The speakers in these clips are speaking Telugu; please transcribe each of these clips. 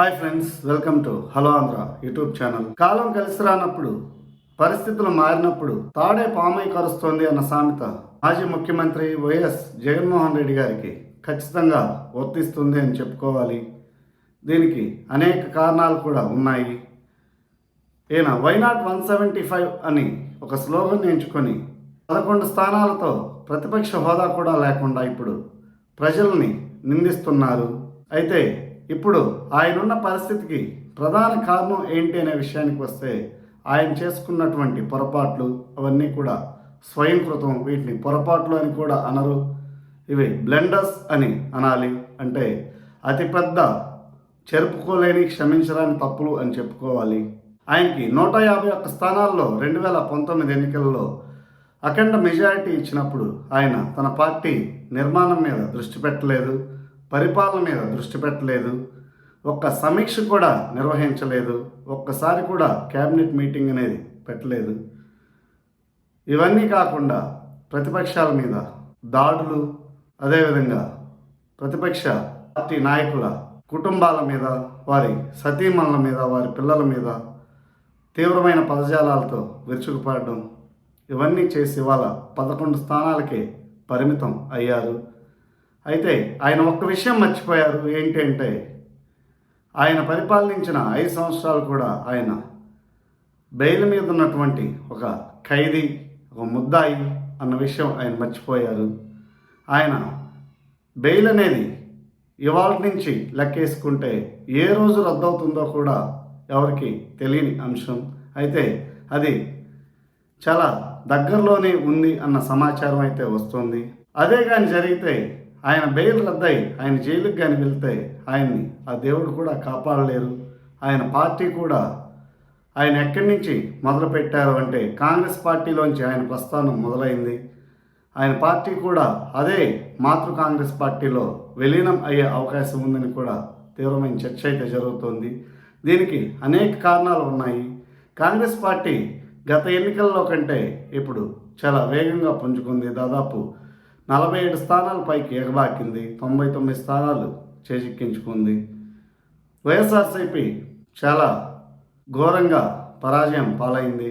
Hi friends welcome to hello Andhra YouTube channel. కాలం కలిసి రానప్పుడు పరిస్థితులు మారినప్పుడు తాడే పామై కరుస్తోంది అన్న సామెత మాజీ ముఖ్యమంత్రి వైఎస్ జగన్మోహన్ రెడ్డి గారికి ఖచ్చితంగా వర్తిస్తుంది అని చెప్పుకోవాలి. దీనికి అనేక కారణాలు కూడా ఉన్నాయి. ఈయన వైనాట్ వన్ సెవెంటీ ఫైవ్ అని ఒక స్లోగన్ ఎంచుకొని పదకొండు స్థానాలతో ప్రతిపక్ష హోదా కూడా లేకుండా ఇప్పుడు ప్రజల్ని నిందిస్తున్నారు. అయితే ఇప్పుడు ఆయనున్న పరిస్థితికి ప్రధాన కారణం ఏంటి అనే విషయానికి వస్తే ఆయన చేసుకున్నటువంటి పొరపాట్లు అవన్నీ కూడా స్వయంకృతం వీటిని పొరపాట్లు అని కూడా అనరు. ఇవి బ్లెండర్స్ అని అనాలి అంటే అతిపెద్ద చెరుపుకోలేని క్షమించరాని తప్పులు అని చెప్పుకోవాలి. ఆయనకి నూట యాభై ఒక్క స్థానాల్లో రెండు వేల పంతొమ్మిది ఎన్నికల్లో అఖండ మెజారిటీ ఇచ్చినప్పుడు ఆయన తన పార్టీ నిర్మాణం మీద దృష్టి పెట్టలేదు. పరిపాలన మీద దృష్టి పెట్టలేదు. ఒక్క సమీక్ష కూడా నిర్వహించలేదు. ఒక్కసారి కూడా క్యాబినెట్ మీటింగ్ అనేది పెట్టలేదు. ఇవన్నీ కాకుండా ప్రతిపక్షాల మీద దాడులు అదేవిధంగా ప్రతిపక్ష పార్టీ నాయకుల కుటుంబాల మీద వారి సతీమణుల మీద వారి పిల్లల మీద తీవ్రమైన పదజాలాలతో విరుచుకుపడడం ఇవన్నీ చేసి వాళ్ళ పదకొండు స్థానాలకే పరిమితం అయ్యారు. అయితే ఆయన ఒక్క విషయం మర్చిపోయారు. ఏంటంటే ఆయన పరిపాలించిన ఐదు సంవత్సరాలు కూడా ఆయన బెయిల్ మీద ఉన్నటువంటి ఒక ఖైదీ ఒక ముద్దాయి అన్న విషయం ఆయన మర్చిపోయారు. ఆయన బెయిల్ అనేది ఇవాళ నుంచి లెక్కేసుకుంటే ఏ రోజు రద్దవుతుందో కూడా ఎవరికి తెలియని అంశం. అయితే అది చాలా దగ్గరలోనే ఉంది అన్న సమాచారం అయితే వస్తుంది. అదే కానీ జరిగితే ఆయన బెయిల్ రద్దయి ఆయన జైలుకి కానీ వెళ్తే ఆయన్ని ఆ దేవుడు కూడా కాపాడలేరు. ఆయన పార్టీ కూడా ఆయన ఎక్కడి నుంచి మొదలుపెట్టారు అంటే కాంగ్రెస్ పార్టీలోంచి ఆయన ప్రస్థానం మొదలైంది. ఆయన పార్టీ కూడా అదే మాతృ కాంగ్రెస్ పార్టీలో విలీనం అయ్యే అవకాశం ఉందని కూడా తీవ్రమైన చర్చ అయితే జరుగుతోంది. దీనికి అనేక కారణాలు ఉన్నాయి. కాంగ్రెస్ పార్టీ గత ఎన్నికల్లో కంటే ఇప్పుడు చాలా వేగంగా పుంజుకుంది. దాదాపు నలభై ఏడు స్థానాల పైకి ఎగబాకింది. తొంభై తొమ్మిది స్థానాలు చేజిక్కించుకుంది. వైఎస్ఆర్సీపీ చాలా ఘోరంగా పరాజయం పాలైంది.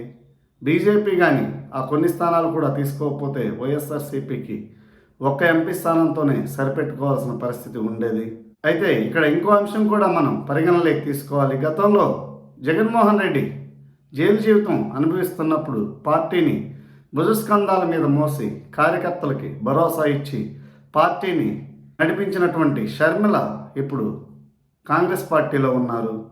బీజేపీ కానీ ఆ కొన్ని స్థానాలు కూడా తీసుకోకపోతే వైఎస్ఆర్సీపీకి ఒక్క ఎంపీ స్థానంతోనే సరిపెట్టుకోవాల్సిన పరిస్థితి ఉండేది. అయితే ఇక్కడ ఇంకో అంశం కూడా మనం పరిగణలోకి తీసుకోవాలి. గతంలో జగన్మోహన్ రెడ్డి జైలు జీవితం అనుభవిస్తున్నప్పుడు పార్టీని భుజస్కంధాల మీద మోసి కార్యకర్తలకి భరోసా ఇచ్చి పార్టీని నడిపించినటువంటి షర్మిల ఇప్పుడు కాంగ్రెస్ పార్టీలో ఉన్నారు.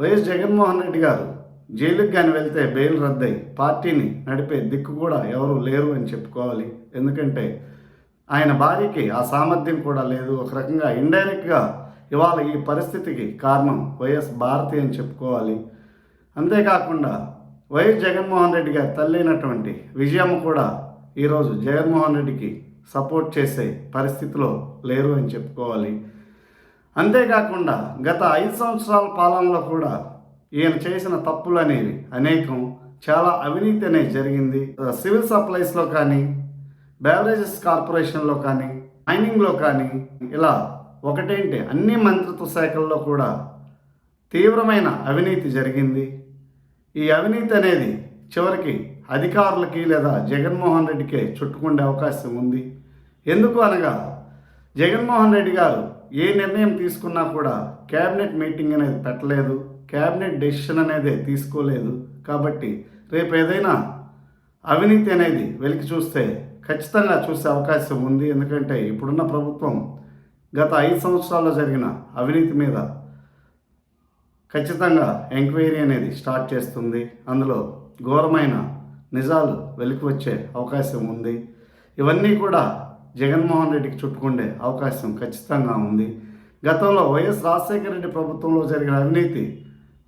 వైఎస్ జగన్మోహన్ రెడ్డి గారు జైలుకి కానీ వెళ్తే బెయిల్ రద్దయి పార్టీని నడిపే దిక్కు కూడా ఎవరు లేరు అని చెప్పుకోవాలి. ఎందుకంటే ఆయన భార్యకి ఆ సామర్థ్యం కూడా లేదు. ఒక రకంగా ఇండైరెక్ట్గా ఇవాళ ఈ పరిస్థితికి కారణం వైఎస్ భారతి అని చెప్పుకోవాలి. అంతేకాకుండా వైఎస్ జగన్మోహన్ రెడ్డి గారి తల్లైనటువంటి విజయమ్మ కూడా ఈరోజు జగన్మోహన్ రెడ్డికి సపోర్ట్ చేసే పరిస్థితిలో లేరు అని చెప్పుకోవాలి. అంతేకాకుండా గత ఐదు సంవత్సరాల పాలనలో కూడా ఈయన చేసిన తప్పులు అనేవి అనేకం. చాలా అవినీతి అనేది జరిగింది. సివిల్ సప్లైస్లో కానీ బెవరేజెస్ కార్పొరేషన్లో కానీ మైనింగ్లో కానీ ఇలా ఒకటేంటి అన్ని మంత్రిత్వ శాఖల్లో కూడా తీవ్రమైన అవినీతి జరిగింది. ఈ అవినీతి అనేది చివరికి అధికారులకి లేదా జగన్మోహన్ రెడ్డికే చుట్టుకుండే అవకాశం ఉంది. ఎందుకు అనగా జగన్మోహన్ రెడ్డి గారు ఏ నిర్ణయం తీసుకున్నా కూడా క్యాబినెట్ మీటింగ్ అనేది పెట్టలేదు క్యాబినెట్ డెసిషన్ అనేది తీసుకోలేదు. కాబట్టి రేపు ఏదైనా అవినీతి అనేది వెలికి చూస్తే ఖచ్చితంగా చూసే అవకాశం ఉంది. ఎందుకంటే ఇప్పుడున్న ప్రభుత్వం గత ఐదు సంవత్సరాల్లో జరిగిన అవినీతి మీద ఖచ్చితంగా ఎంక్వైరీ అనేది స్టార్ట్ చేస్తుంది. అందులో ఘోరమైన నిజాలు వెలికి వచ్చే అవకాశం ఉంది. ఇవన్నీ కూడా జగన్మోహన్ రెడ్డికి చుట్టుకుండే అవకాశం ఖచ్చితంగా ఉంది. గతంలో వైఎస్ రాజశేఖర రెడ్డి ప్రభుత్వంలో జరిగిన అవినీతి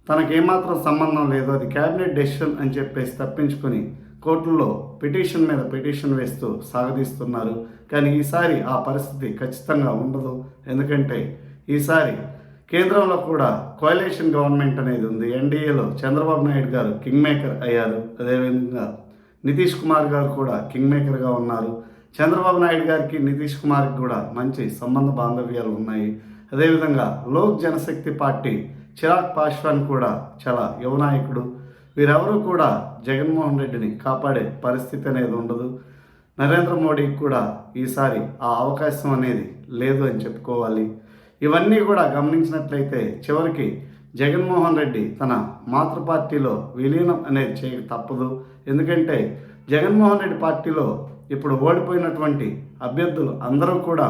తనకేమాత్రం సంబంధం లేదు. అది క్యాబినెట్ డెసిషన్ అని చెప్పేసి తప్పించుకొని కోర్టుల్లో పిటిషన్ మీద పిటిషన్ వేస్తూ సాగదీస్తున్నారు. కానీ ఈసారి ఆ పరిస్థితి ఖచ్చితంగా ఉండదు. ఎందుకంటే ఈసారి కేంద్రంలో కూడా కోయలేషన్ గవర్నమెంట్ అనేది ఉంది. ఎన్డీఏలో చంద్రబాబు నాయుడు గారు కింగ్ మేకర్ అయ్యారు. అదేవిధంగా నితీష్ కుమార్ గారు కూడా కింగ్ మేకర్గా ఉన్నారు. చంద్రబాబు నాయుడు గారికి నితీష్ కుమార్కి కూడా మంచి సంబంధ బాంధవ్యాలు ఉన్నాయి. అదేవిధంగా లోక్ జనశక్తి పార్టీ చిరాగ్ పాశ్వాన్ కూడా చాలా యువ నాయకుడు. వీరెవరూ కూడా జగన్మోహన్ రెడ్డిని కాపాడే పరిస్థితి అనేది ఉండదు. నరేంద్ర మోడీకి కూడా ఈసారి ఆ అవకాశం అనేది లేదు అని చెప్పుకోవాలి. ఇవన్నీ కూడా గమనించినట్లయితే చివరికి జగన్మోహన్ రెడ్డి తన మాతృ పార్టీలో విలీనం అనేది చేయక తప్పదు. ఎందుకంటే జగన్మోహన్ రెడ్డి పార్టీలో ఇప్పుడు ఓడిపోయినటువంటి అభ్యర్థులు అందరూ కూడా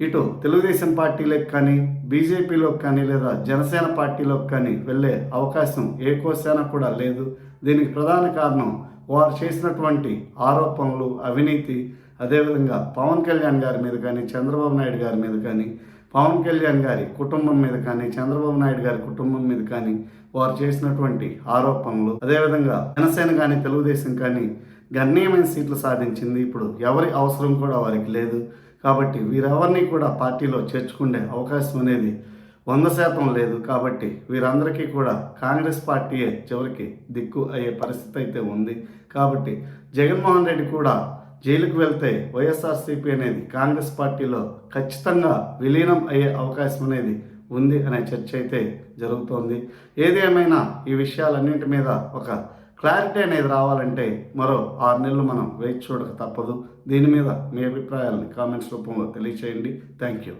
ఇటు తెలుగుదేశం పార్టీలోకి కానీ బీజేపీలోకి కానీ లేదా జనసేన పార్టీలోకి కానీ వెళ్ళే అవకాశం ఏ కోశాన కూడా లేదు. దీనికి ప్రధాన కారణం వారు చేసినటువంటి ఆరోపణలు అవినీతి అదేవిధంగా పవన్ కళ్యాణ్ గారి మీద కానీ చంద్రబాబు నాయుడు గారి మీద కానీ పవన్ కళ్యాణ్ గారి కుటుంబం మీద కానీ చంద్రబాబు నాయుడు గారి కుటుంబం మీద కానీ వారు చేసినటువంటి ఆరోపణలు అదేవిధంగా జనసేన కానీ తెలుగుదేశం కానీ గణనీయమైన సీట్లు సాధించింది. ఇప్పుడు ఎవరి అవసరం కూడా వారికి లేదు. కాబట్టి వీరెవరిని కూడా పార్టీలో చేర్చుకునే అవకాశం అనేది వంద శాతం లేదు. కాబట్టి వీరందరికీ కూడా కాంగ్రెస్ పార్టీయే చివరికి దిక్కు అయ్యే పరిస్థితి అయితే ఉంది. కాబట్టి జగన్మోహన్ రెడ్డి కూడా జైలుకు వెళ్తే వైఎస్ఆర్సీపీ అనేది కాంగ్రెస్ పార్టీలో ఖచ్చితంగా విలీనం అయ్యే అవకాశం అనేది ఉంది అనే చర్చ అయితే జరుగుతోంది. ఏదేమైనా ఈ విషయాలన్నింటి మీద ఒక క్లారిటీ అనేది రావాలంటే మరో ఆరు నెలలు మనం వేచి చూడక తప్పదు. దీని మీద మీ అభిప్రాయాలని కామెంట్స్ రూపంలో తెలియచేయండి. Thank you.